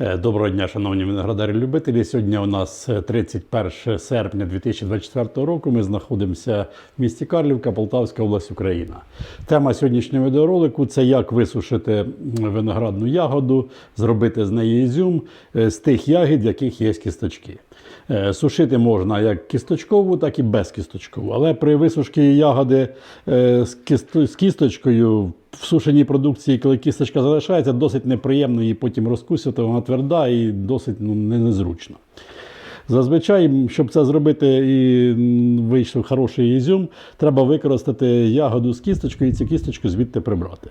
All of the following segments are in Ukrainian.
Е, Доброго дня, шановні виноградарі-любителі. Сьогодні у нас е, 31 серпня 2024 року. Ми знаходимося в місті Карлівка, Полтавська область, Україна. Тема сьогоднішнього відеоролику це як висушити виноградну ягоду, зробити з неї ізюм е, з тих ягід, яких є кісточки. Е, Сушити можна як кісточкову, так і безкісточкову. Але при висушці ягоди е, з кісточкою в сушеній продукції, коли кісточка залишається, досить неприємно її потім розкусити, вона тверда і досить ну, не- незручно. Зазвичай, щоб це зробити і вийшов хороший ізюм, треба використати ягоду з кісточкою і цю кісточку звідти прибрати.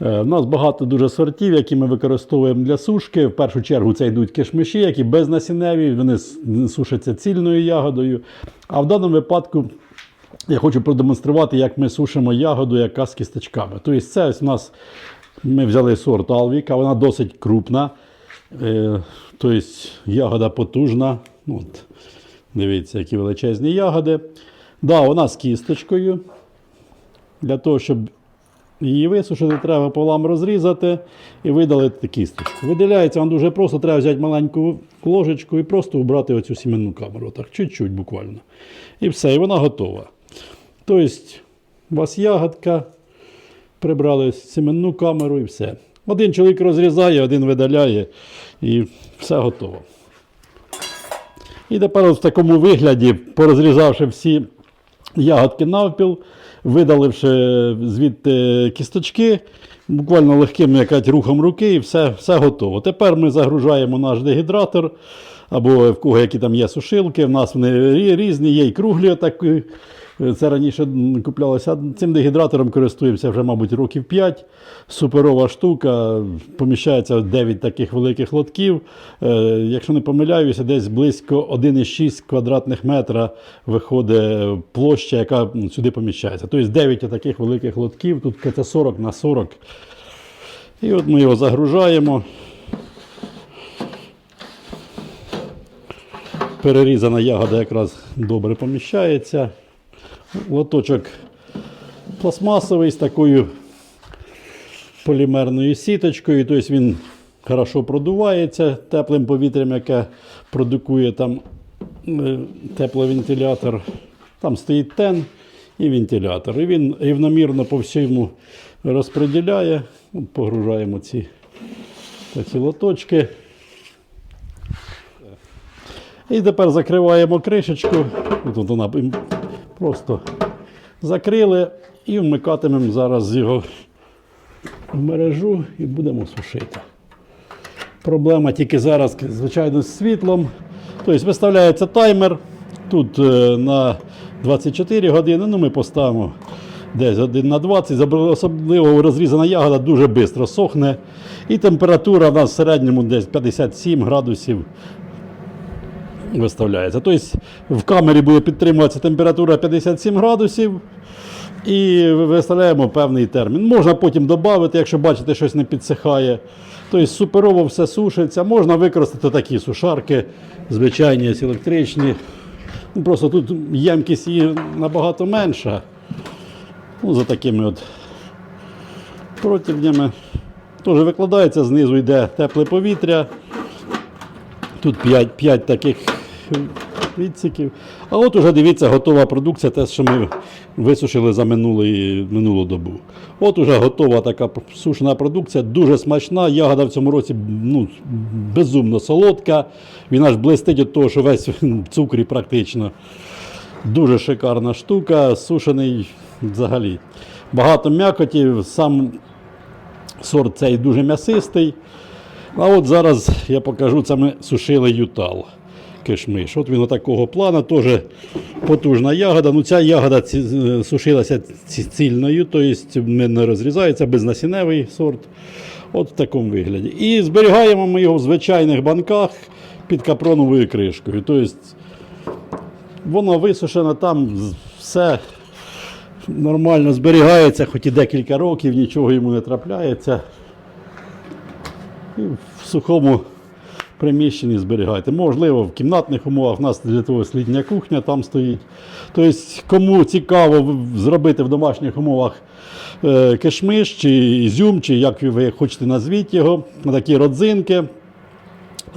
Е, У нас багато дуже сортів, які ми використовуємо для сушки. В першу чергу це йдуть кишмиші, які безнасінневі, вони сушаться цільною ягодою. А в даному випадку я хочу продемонструвати, як ми сушимо ягоду, яка з кісточками. Тобто, це ось у нас ми взяли сорт Алвіка, вона досить крупна. Е, тобто ягода потужна. От, дивіться, які величезні ягоди. Да, вона з кісточкою. Для того, щоб її висушити, треба полам розрізати і видалити кісточку. Виділяється вам дуже просто, треба взяти маленьку ложечку і просто убрати оцю сіменну камеру. Так, чуть-чуть буквально. І все, і вона готова. Тобто, у вас ягодка, прибрали сіменну камеру і все. Один чоловік розрізає, один видаляє, і все готово. І тепер в такому вигляді, порозрізавши всі ягодки навпіл, видаливши звідти кісточки, буквально легким якать рухом руки, і все, все готово. Тепер ми загружаємо наш дегідратор, або в кого які там є сушилки. В нас вони різні, є і круглі. Отакі. Це раніше куплялося. Цим дегідратором користуємося вже, мабуть, років 5. Суперова штука. Поміщається 9 таких великих лотків. Е, якщо не помиляюся, десь близько 1,6 квадратних метра виходить площа, яка сюди поміщається. Тобто 9 таких великих лотків, тут це 40 на 40. І от ми його загружаємо. Перерізана ягода якраз добре поміщається. Лоточок пластмасовий з такою полімерною сіточкою, тобто він хорошо продувається теплим повітрям, яке продукує там е, тепловентилятор. Там стоїть тен і вентилятор. І він рівномірно по всьому розподіляє. Погружаємо ці, ці лоточки. І тепер закриваємо кришечку. Тут вона просто закрили і вмикатимемо зараз його в мережу і будемо сушити. Проблема тільки зараз, звичайно, з світлом. Тобто виставляється таймер. Тут е, на 24 години, ну ми поставимо десь один на 20, особливо розрізана ягода дуже швидко сохне. І температура в нас в середньому десь 57 градусів виставляється. Тобто в камері буде підтримуватися температура 57 градусів. І виставляємо певний термін. Можна потім додати, якщо бачите, щось не підсихає. Тобто суперово все сушиться. Можна використати такі сушарки, звичайні електричні. Ну, Просто тут ємкість її набагато менша. Ну, за такими от противнями. Теж викладається, знизу йде тепле повітря. Тут 5, 5 таких відсіків. А от уже дивіться, готова продукція, те, що ми висушили за минулий, минулу добу. От уже готова така сушена продукція, дуже смачна. Ягода в цьому році ну, безумно солодка. Він аж блистить від того, що весь в цукрі практично. Дуже шикарна штука, сушений взагалі. Багато м'якоті, сам сорт цей дуже м'ясистий. А от зараз я покажу, це ми сушили ютал кишмиш. От він такого плану, теж потужна ягода. Ну ця ягода сушилася цільною, тобто не розрізається, безнасінневий сорт. От в такому вигляді. І зберігаємо ми його в звичайних банках під капроновою кришкою. Тобто воно висушено, там все нормально зберігається, хоч і декілька років, нічого йому не трапляється. І в сухому приміщенні зберігайте. Можливо, в кімнатних умовах. У нас для того слідня кухня там стоїть. Тобто, кому цікаво зробити в домашніх умовах е, кишмиш чи ізюм, чи як ви хочете назвіть його, такі родзинки.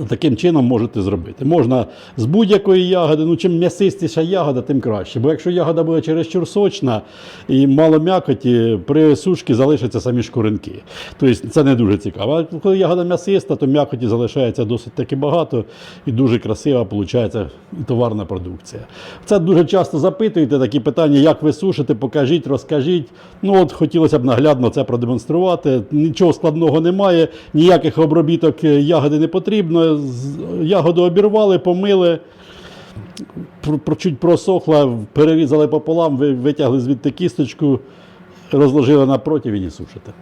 Таким чином можете зробити. Можна з будь-якої ягоди, ну чим м'ясистіша ягода, тим краще. Бо якщо ягода буде чересчур сочна і мало м'якоті, при сушці залишаться самі шкуринки. Тобто це не дуже цікаво. А коли ягода м'ясиста, то м'якоті залишається досить таки багато і дуже красива виходить товарна продукція. Це дуже часто запитуєте такі питання, як ви сушите, покажіть, розкажіть. Ну от хотілося б наглядно це продемонструвати. Нічого складного немає, ніяких обробіток е, ягоди не потрібно. Ягоду обірвали, помили, чуть просохла, перерізали пополам, витягли звідти кісточку, розложили на противень і сушите.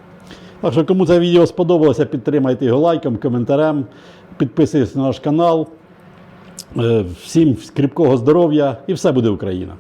Так що, кому це відео сподобалося, підтримайте його лайком, коментарем, підписуйтесь на наш канал. Е, Всім кріпкого здоров'я і все буде Україна!